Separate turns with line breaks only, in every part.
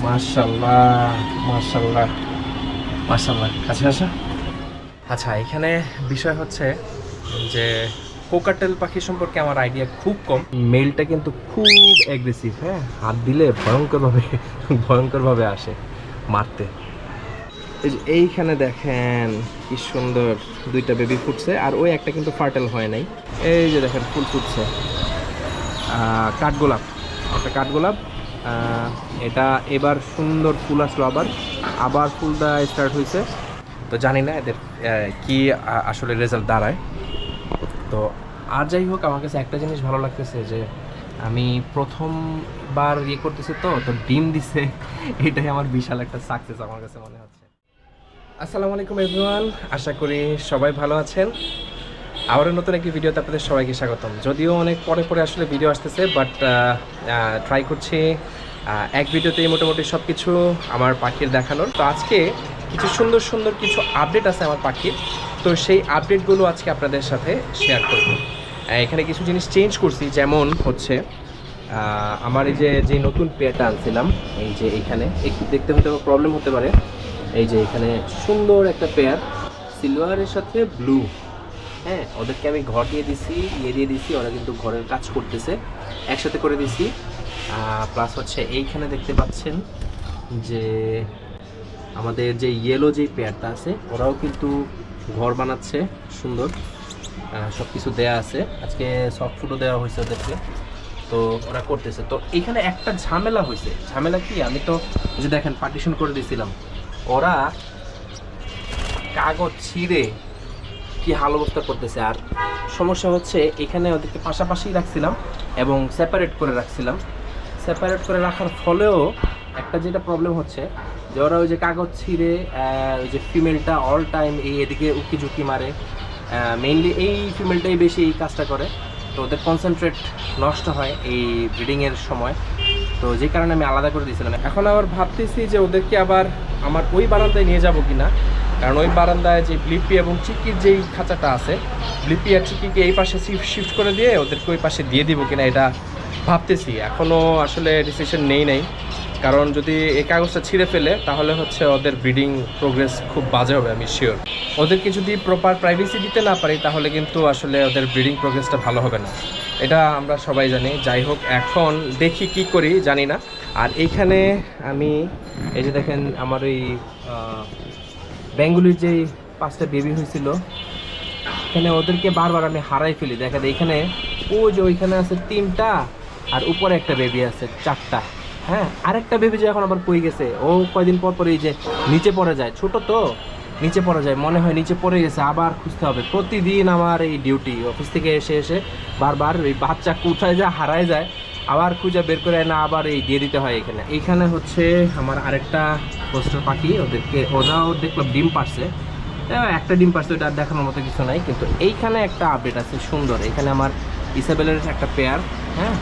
মার্শাল্লাহ মার্শাল্লাহ মার্শাল্লাহ কাছে আসা। আচ্ছা এখানে বিষয় হচ্ছে যে কোকাটেল পাখি সম্পর্কে আমার আইডিয়া খুব কম। মেলটা কিন্তু খুব অ্যাগ্রেসিভ হ্যাঁ? হাত দিলে ভয়ঙ্করভাবে ভয়ঙ্করভাবে আসে মারতে। এইখানে দেখেন কি সুন্দর দুইটা বেবি ফুটছে, আর ওই একটা কিন্তু ফার্টেল হয় নাই। এই যে দেখেন, ফুল ফুটছে। কাঠগোলাপ। একটা কাঠগোলাপ এটা এবার সুন্দর ফুল আসলো আবার। আবার ফুলটা স্টার্ট হয়েছে। তো জানি না এদের কি আসলে রেজাল্ট দাঁড়ায়। তো আর যাই হোক, আমার কাছে একটা জিনিস ভালো লাগতেছে যে আমি প্রথমবার ইয়ে করতেছি তো তো ডিম দিছে। এটাই আমার বিশাল একটা সাকসেস আমার কাছে মনে হচ্ছে। আসসালামু আলাইকুম এভরিওয়ান আশা করি সবাই ভালো আছেন। আবারও নতুন একটি ভিডিওতে আপনাদের সবাইকে স্বাগতম। যদিও অনেক পরে পরে আসলে ভিডিও আসতেছে বাট ট্রাই করছি এক ভিডিওতেই মোটামুটি সব কিছু আমার পাখির দেখানোর। তো আজকে কিছু সুন্দর সুন্দর কিছু আপডেট আছে আমার পাখির। তো সেই আপডেটগুলো আজকে আপনাদের সাথে শেয়ার করব। এখানে কিছু জিনিস চেঞ্জ করছি, যেমন হচ্ছে আমার এই যে যে নতুন পেয়ারটা আনছিলাম, এই যে এইখানে একটু দেখতে হতে প্রবলেম হতে পারে। এই যে এখানে সুন্দর একটা পেয়ার সিলভারের সাথে ব্লু হ্যাঁ ওদেরকে আমি ঘর দিয়ে দিছি ইয়ে দিয়ে দিছি, ওরা কিন্তু ঘরের কাজ করতেছে, একসাথে করে দিছি। প্লাস হচ্ছে এইখানে দেখতে পাচ্ছেন যে আমাদের যে ইয়েলো যে পেয়ারটা আছে, ওরাও কিন্তু ঘর বানাচ্ছে, সুন্দর। সব কিছু দেয়া আছে। আজকে সফট ফুডও দেওয়া হয়েছে ওদেরকে। তো ওরা করতেছে। তো এখানে একটা ঝামেলা হয়েছে। ঝামেলা কি? আমি তো যে দেখেন পার্টিশন করে দিয়েছিলাম ওরা কাগজ ছিঁড়ে কি হাল অবস্থা করতেছে আর সমস্যা হচ্ছে এখানে ওদেরকে পাশাপাশি রাখছিলাম এবং সেপারেট করে রাখছিলাম। সেপারেট করে রাখার ফলেও একটা যেটা প্রবলেম হচ্ছে যে ওরা ওই যে কাগজ ছিঁড়ে ওই যে ফিমেলটা অল টাইম এই এদিকে উকি ঝুঁকি মারে মেইনলি এই ফিমেলটাই বেশি এই কাজটা করে। তো ওদের কনসেন্ট্রেট নষ্ট হয় এই ব্রিডিংয়ের সময়। তো যে কারণে আমি আলাদা করে দিয়েছিলাম। এখন আবার ভাবতেছি যে ওদেরকে আবার আমার ওই বারান্দায় নিয়ে যাব কিনা। কারণ ওই বারান্দায় যে ব্লিপি এবং চিকির যেই খাঁচাটা আছে ব্লিপি আর চিকিকে এই পাশে শিফট করে দিয়ে ওদেরকে ওই পাশে দিয়ে দিব কিনা এটা ভাবতেছি। এখনও আসলে ডিসিশন নেই নাই। কারণ যদি এই কাগজটা ছিঁড়ে ফেলে তাহলে হচ্ছে ওদের ব্রিডিং প্রোগ্রেস খুব বাজে হবে আমি শিওর ওদেরকে যদি প্রপার প্রাইভেসি দিতে না পারি তাহলে কিন্তু আসলে ওদের ব্রিডিং প্রোগ্রেসটা ভালো হবে না। এটা আমরা সবাই জানি। যাই হোক এখন দেখি কি করি জানি না। আর এইখানে আমি এই যে দেখেন আমার আহ, বেঙ্গুলির যেই পাঁচটা বেবি হয়েছিল, এখানে ওদেরকে বারবার আমি হারাই ফেলি। দেখা যায় এখানে ও যে ওইখানে আছে তিনটা, আর উপরে একটা বেবি আছে চারটা। হ্যাঁ আরেকটা বেবি যে এখন আবার কই গেছে? ও কয়দিন পর পর এই যে নিচে পড়ে যায়। ছোট তো, নিচে পড়ে যায়। মনে হয় নিচে পড়ে গেছে, আবার খুঁজতে হবে। প্রতিদিন আমার এই ডিউটি অফিস থেকে এসে এসে বারবার এই বাচ্চা কোথায় যায়, হারায় যায়। আবার খুঁজে বের করে না আবার এই দিয়ে দিতে হয় এখানে। এইখানে হচ্ছে আমার আরেকটা পোস্টার পাখি ওদেরকে ওরাও দেখলাম ডিম পারছে হ্যাঁ, একটা ডিম পারছে ওটা দেখানোর মতো কিছু নাই কিন্তু এইখানে একটা আপডেট আছে সুন্দর। এখানে আমার ইসাবেলের একটা পেয়ার হ্যাঁ?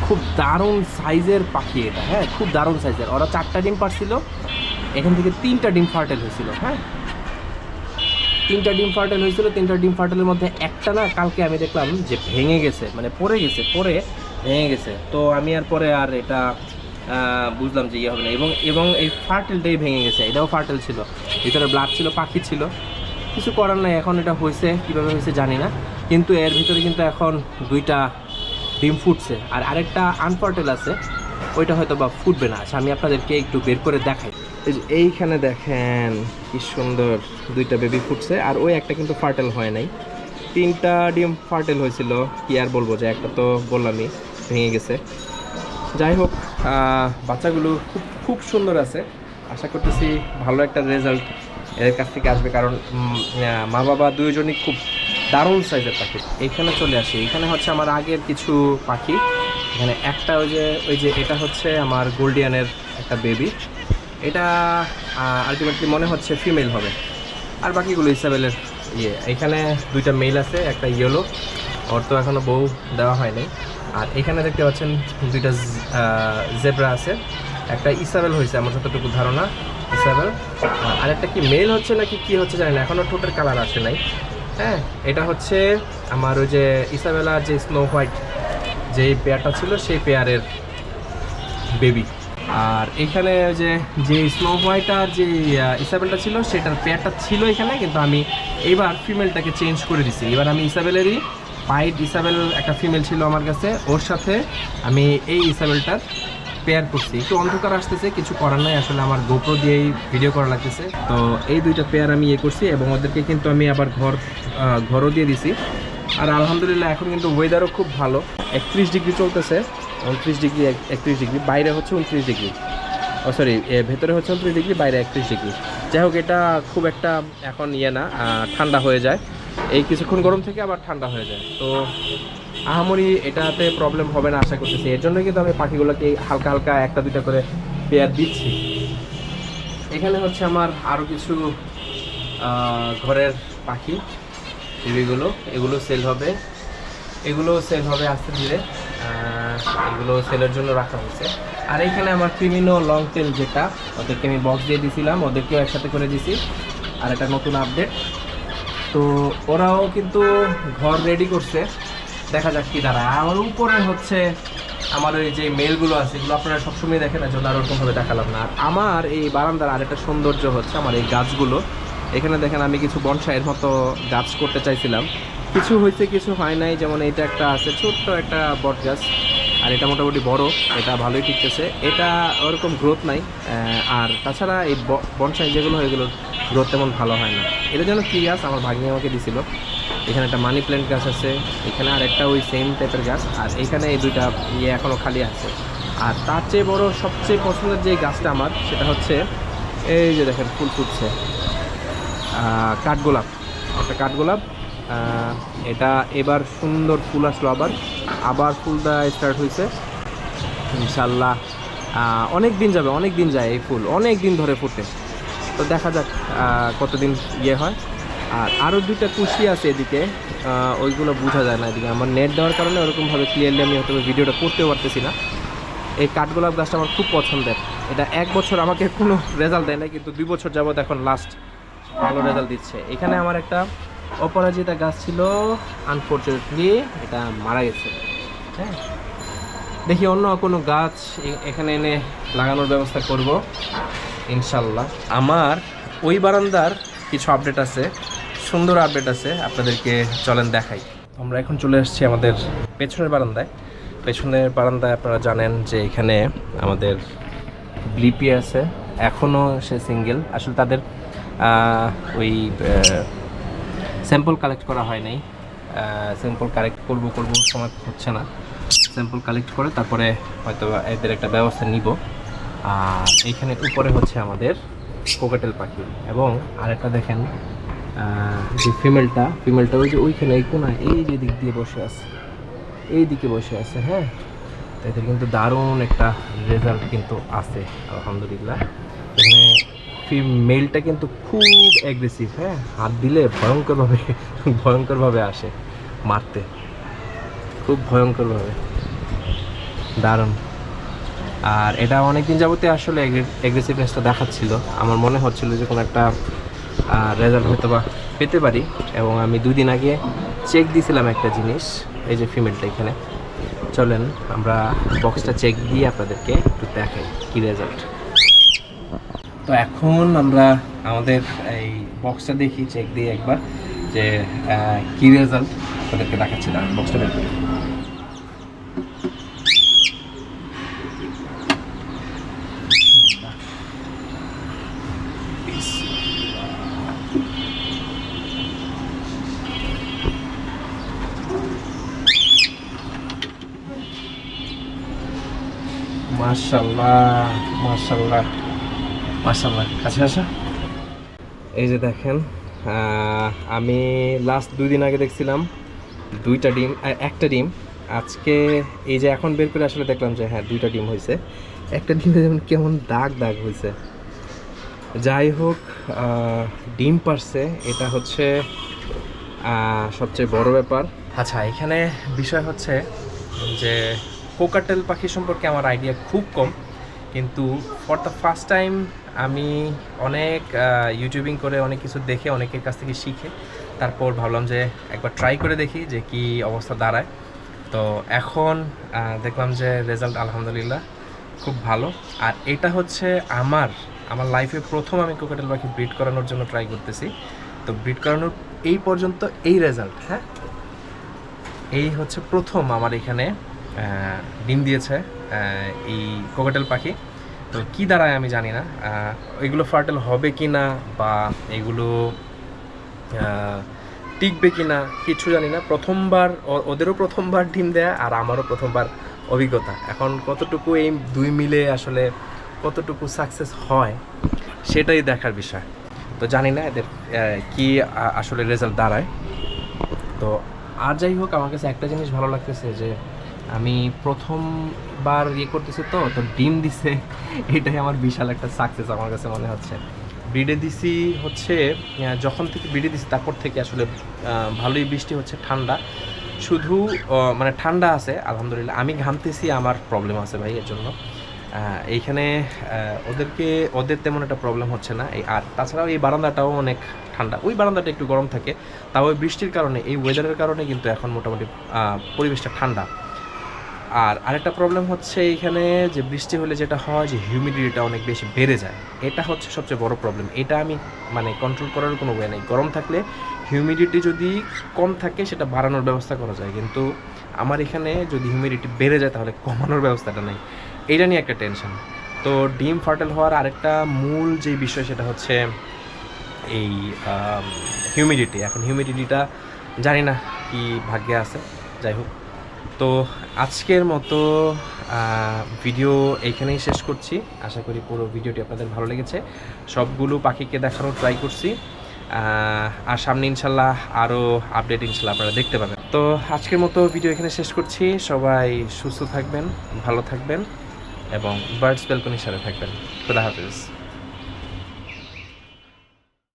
খুব দারুণ সাইজের পাখি এটা হ্যাঁ? খুব দারুণ সাইজের ওরা চারটা ডিম পারছিল এখান থেকে তিনটা ডিম ফার্টেল হয়েছিল হ্যাঁ? তিনটা ডিম ফার্টেল হয়েছিল তিনটা ডিম ফার্টেলের মধ্যে একটা না কালকে আমি দেখলাম যে ভেঙে গেছে মানে পড়ে গেছে পড়ে ভেঙে গেছে। তো আমি আর পরে আর এটা বুঝলাম যে ইয়ে হবে না। এবং এবং এই ফার্টেলটাই ভেঙে গেছে। এটাও ফার্টেল ছিল। ভিতরে ব্লাড ছিল, পাখি ছিল। কিছু করার নাই। এখন এটা হয়েছে, কীভাবে হয়েছে জানি না। কিন্তু এর ভিতরে কিন্তু এখন দুইটা ডিম ফুটছে। আর আরেকটা আনফার্টেল আছে। ওইটা হয়তো বা ফুটবে না। আচ্ছা আমি আপনাদেরকে একটু বের করে দেখাই। যে এইখানে দেখেন, কি সুন্দর দুইটা বেবি ফুটছে। আর ওই একটা কিন্তু ফার্টেল হয় নাই। তিনটা ডিম ফার্টেল হয়েছিল। কি আর বলব যে, একটা তো বললামই। ভেঙে গেছে। যাই হোক বাচ্চাগুলো খুব খুব সুন্দর আছে। আশা করতেছি ভালো একটা রেজাল্ট এদের কাছ থেকে আসবে কারণ মা বাবা দুইজনই খুব দারুণ সাইজের পাখি। এইখানে চলে আসি। এখানে হচ্ছে আমার আগের কিছু পাখি। এখানে একটা ওই যে ওই যে এটা হচ্ছে আমার গোল্ডিয়ানের একটা বেবি এটা আলটিমেটলি মনে হচ্ছে ফিমেল হবে। আর বাকিগুলো ইসাবেলের ইয়ে। এখানে দুইটা মেল আছে, একটা ইয়েলো ওর তো এখনও বউ দেওয়া হয়নি। আর এখানে দেখতে পাচ্ছেন দুইটা জেব্রা আছে। একটা ইসাবেল হয়েছে, আমার যতটুকু ধারণা, ইসাবেল। আর একটা কি, মেল হচ্ছে নাকি কি হচ্ছে জানি না এখনও ঠোঁটের কালার আসে নাই। হ্যাঁ এটা হচ্ছে আমার ওই যে ইসাবেলার যে স্নো হোয়াইট যেই পেয়ারটা ছিল, সেই পেয়ারের বেবি। আর এখানে ওই যে যে স্নো হোয়াইট আর যে ইসাবেলটা ছিল, সেটার পেয়ারটা ছিল এখানে, কিন্তু আমি এবার ফিমেলটাকে চেঞ্জ করে দিছি। এবার আমি ইসাবেলেরই পাইট ইসাবেল একটা ফিমেল ছিল আমার কাছে। ওর সাথে আমি এই ইসাবেলটার পেয়ার করছি। একটু অন্ধকার আসতেছে, কিছু করার নাই। আসলে আমার গোপ্রো দিয়েই ভিডিও করা লাগতেছে। তো এই দুইটা পেয়ার আমি ইয়ে করছি এবং ওদেরকে কিন্তু আমি আবার ঘর ঘরও দিয়ে দিছি। আর আলহামদুলিল্লাহ এখন কিন্তু ওয়েদারও খুব ভালো। একত্রিশ ডিগ্রি চলতেছে। উনত্রিশ ডিগ্রি একত্রিশ ডিগ্রি। বাইরে হচ্ছে উনত্রিশ ডিগ্রি। ও সরি ভেতরে হচ্ছে উনত্রিশ ডিগ্রি, বাইরে একত্রিশ ডিগ্রি। যাই হোক, এটা খুব একটা এখন ইয়ে না ঠান্ডা হয়ে যায়। এই কিছুক্ষণ গরম থেকে আবার ঠান্ডা হয়ে যায়। তো আহামরি এটাতে প্রবলেম হবে না আশা করতেছি। এর জন্যই কিন্তু আমি পাখিগুলোকে হালকা হালকা একটা দুইটা করে পেয়ার দিচ্ছি। এখানে হচ্ছে আমার আরও কিছু ঘরের পাখি টিভিগুলো এগুলো সেল হবে। এগুলো সেল হবে আস্তে ধীরে। এগুলো সেলের জন্য রাখা হয়েছে। আর এখানে আমার ক্রিমিনো লং টেল যেটা, ওদেরকে আমি বক্স দিয়ে দিয়েছিলাম ওদেরকেও একসাথে করে দিছি। আর একটা নতুন আপডেট তো ওরাও কিন্তু ঘর রেডি করছে। দেখা যাক কি দাঁড়ায়। আমার উপরে হচ্ছে আমার ওই যে মেলগুলো আছে, এগুলো আপনারা সবসময় দেখেন না জন্য আর ওরকমভাবে দেখালাম না। আর আমার এই বারান্দার আরেকটা সৌন্দর্য হচ্ছে আমার এই গাছগুলো। এখানে দেখেন আমি কিছু বনসাইয়ের মতো গাছ করতে চাইছিলাম। কিছু হয়েছে, কিছু হয় নাই, যেমন এটা একটা আছে, ছোট্ট একটা বট গাছ। আর এটা মোটামুটি বড়, এটা ভালোই টিকতেছে। এটা ওরকম গ্রোথ নাই আর তাছাড়া এই বনসাই যেগুলো হয় এগুলোর গ্রোথ তেমন ভালো হয় না। এটা যেন কী গাছ আমার ভাগ্নি আমাকে দিছিল। এখানে একটা মানি প্ল্যান্ট গাছ আছে, এখানে আর একটা ওই সেম টাইপের গাছ, আর এখানে এই দুইটা ইয়ে এখনও খালি আছে। আর তার চেয়ে বড়, সবচেয়ে পছন্দের যে গাছটা আমার, সেটা হচ্ছে, এই যে দেখেন, ফুল ফুটছে। কাঠগোলাপ, একটা কাঠগোলাপ। এটা এবার সুন্দর ফুল আসলো আবার। আবার ফুল দেওয়া স্টার্ট হয়েছে ইনশাল্লাহ অনেক দিন যাবে, অনেক দিন যায় এই ফুল, অনেক দিন ধরে ফুটে। তো দেখা যাক কতদিন ইয়ে হয়। আর আরও দুইটা কুশি আছে এদিকে ওইগুলো বোঝা যায় না এদিকে। আমার নেট দেওয়ার কারণে ওরকমভাবে ক্লিয়ারলি আমি হয়তো ভিডিওটা করতেও পারতেছি না। এই কাঠগোলাপ গাছটা আমার খুব পছন্দের। এটা এক বছর আমাকে কোনো রেজাল্ট দেয় না কিন্তু দুই বছর যাবত এখন লাস্ট ভালো রেজাল্ট দিচ্ছে। এখানে আমার একটা অপরাজিতা গাছ ছিল আনফর্চুনেটলি এটা মারা গেছে। হ্যাঁ। দেখি অন্য কোনো গাছ এখানে এনে লাগানোর ব্যবস্থা করব। ইনশাল্লাহ। আমার ওই বারান্দার কিছু আপডেট আছে, সুন্দর আপডেট আছে, আপনাদেরকে চলেন দেখাই। আমরা এখন চলে এসেছি আমাদের পেছনের বারান্দায়। পেছনের বারান্দায় আপনারা জানেন যে এখানে আমাদের ব্লিপি আছে এখনও সে সিঙ্গেল আসলে তাদের ওই স্যাম্পল কালেক্ট করা হয় নাই। স্যাম্পল কালেক্ট করব করব, সময় হচ্ছে না। স্যাম্পল কালেক্ট করে তারপরে হয়তো এদের একটা ব্যবস্থা নিব। আর এইখানে উপরে হচ্ছে আমাদের কোকাটেল পাখি। এবং আরেকটা দেখেন যে ফিমেলটা ফিমেলটা ওই যে ওইখানে, এই কোনায়, এই যে দিক দিয়ে বসে আছে, এই দিকে বসে আছে হ্যাঁ? এদের কিন্তু দারুণ একটা রেজাল্ট কিন্তু আছে, আলহামদুলিল্লাহ। এখানে ফিমেলটা কিন্তু খুব অ্যাগ্রেসিভ হ্যাঁ? হাত দিলে ভয়ঙ্করভাবে ভয়ঙ্করভাবে আসে মারতে। খুব ভয়ঙ্করভাবে। দারুণ। আর এটা অনেকদিন যাবতে আসলে অ্যাগ্রেসিভনেসটা দেখাচ্ছিল। আমার মনে হচ্ছিল যে কোনো একটা রেজাল্ট হয়তো বা পেতে পারি এবং আমি দুই দিন আগে চেক দিয়েছিলাম একটা জিনিস, এই যে ফিমেলটা এখানে। চলেন, আমরা বক্সটা চেক দিয়ে আপনাদেরকে একটু দেখাই কী রেজাল্ট তো এখন আমরা আমাদের এই বক্সটা দেখি চেক দিয়ে একবার যে কি রেজাল্ট আপনাদেরকে দেখাচ্ছি দাঁড়ান বক্সটা বের করি। মাশাল্লাহ মাশাল্লাহ মাশাল্লাহ কাছে আসা। এই যে দেখেন আমি লাস্ট দুই দিন আগে দেখছিলাম দুইটা ডিম একটা ডিম। আজকে এই যে এখন বের করে আসলে দেখলাম যে হ্যাঁ দুইটা ডিম হয়েছে একটা ডিমে যেমন কেমন দাগ দাগ হয়েছে যাই হোক ডিম পারছে। এটা হচ্ছে সবচেয়ে বড় ব্যাপার। আচ্ছা এখানে বিষয় হচ্ছে যে কোকাটেল পাখি সম্পর্কে আমার আইডিয়া খুব কম, কিন্তু ফর দ্য ফার্স্ট টাইম আমি অনেক ইউটিউবিং করে অনেক কিছু দেখে অনেকের কাছ থেকে শিখে, তারপর ভাবলাম যে একবার ট্রাই করে দেখি যে কি অবস্থা দাঁড়ায়। তো এখন দেখলাম যে রেজাল্ট আলহামদুলিল্লাহ খুব ভালো। আর এটা হচ্ছে আমার আমার লাইফে প্রথম আমি কোকাটেল পাখি ব্রিড করানোর জন্য ট্রাই করতেছি। তো ব্রিড করানোর এই পর্যন্ত এই রেজাল্ট হ্যাঁ? এই হচ্ছে প্রথম আমার এখানে ডিম দিয়েছে এই কোকাটেল পাখি। তো কি দাঁড়ায় আমি জানি না। এগুলো ফার্টেল হবে কি না বা এগুলো টিকবে কি না কিছু জানি না। প্রথমবার ওদেরও প্রথমবার ডিম দেয়া আর আমারও প্রথমবার অভিজ্ঞতা। এখন কতটুকু এই দুই মিলে আসলে কতটুকু সাকসেস হয়, সেটাই দেখার বিষয়। তো জানি না এদের কি আসলে রেজাল্ট দাঁড়ায়। তো আর যাই হোক, আমার কাছে একটা জিনিস ভালো লাগতেছে যে আমি প্রথমবার ইয়ে করতেছি তো তো ডিম দিছে, এটাই আমার বিশাল একটা সাকসেস আমার কাছে মনে হচ্ছে। ব্রিডে দিছি হচ্ছে যখন থেকে ব্রিডে দিছি তারপর থেকে আসলে ভালোই বৃষ্টি হচ্ছে, ঠান্ডা। শুধু মানে ঠান্ডা আছে, আলহামদুলিল্লাহ। আমি ঘামতেছি, আমার প্রবলেম আছে ভাই, এর জন্য। এইখানে ওদেরকে, ওদের তেমন একটা প্রবলেম হচ্ছে না। এই, আর তাছাড়াও এই বারান্দাটাও অনেক ঠান্ডা। ওই বারান্দাটা একটু গরম থাকে, তাও ওই বৃষ্টির কারণে, এই ওয়েদারের কারণে কিন্তু এখন মোটামুটি পরিবেশটা ঠান্ডা। আর আরেকটা প্রবলেম হচ্ছে এইখানে যে বৃষ্টি হলে যেটা হয় যে হিউমিডিটিটা অনেক বেশি বেড়ে যায়। এটা হচ্ছে সবচেয়ে বড় প্রবলেম এটা আমি মানে কন্ট্রোল করার কোনো ওয়ে নেই। গরম থাকলে হিউমিডিটি যদি কম থাকে, সেটা বাড়ানোর ব্যবস্থা করা যায়। কিন্তু আমার এখানে যদি হিউমিডিটি বেড়ে যায়, তাহলে কমানোর ব্যবস্থাটা নেই। এটা নিয়ে একটা টেনশন তো ডিম ফার্টেল হওয়ার আরেকটা মূল যে বিষয়, সেটা হচ্ছে এই হিউমিডিটি এখন হিউমিডিটিটা জানি না কি ভাগ্যে আছে। যাই হোক। তো আজকের মতো ভিডিও এইখানেই শেষ করছি। আশা করি পুরো ভিডিওটি আপনাদের ভালো লেগেছে। সবগুলো পাখিকে দেখানোর ট্রাই করছি। আর সামনে ইনশাল্লাহ আরও আপডেট ইনশাল্লাহ আপনারা দেখতে পাবেন। তো আজকের মতো ভিডিও এখানে শেষ করছি। সবাই সুস্থ থাকবেন, ভালো থাকবেন এবং বার্ডস বেলকনির সাথে থাকবেন। খুদা হাফিজ।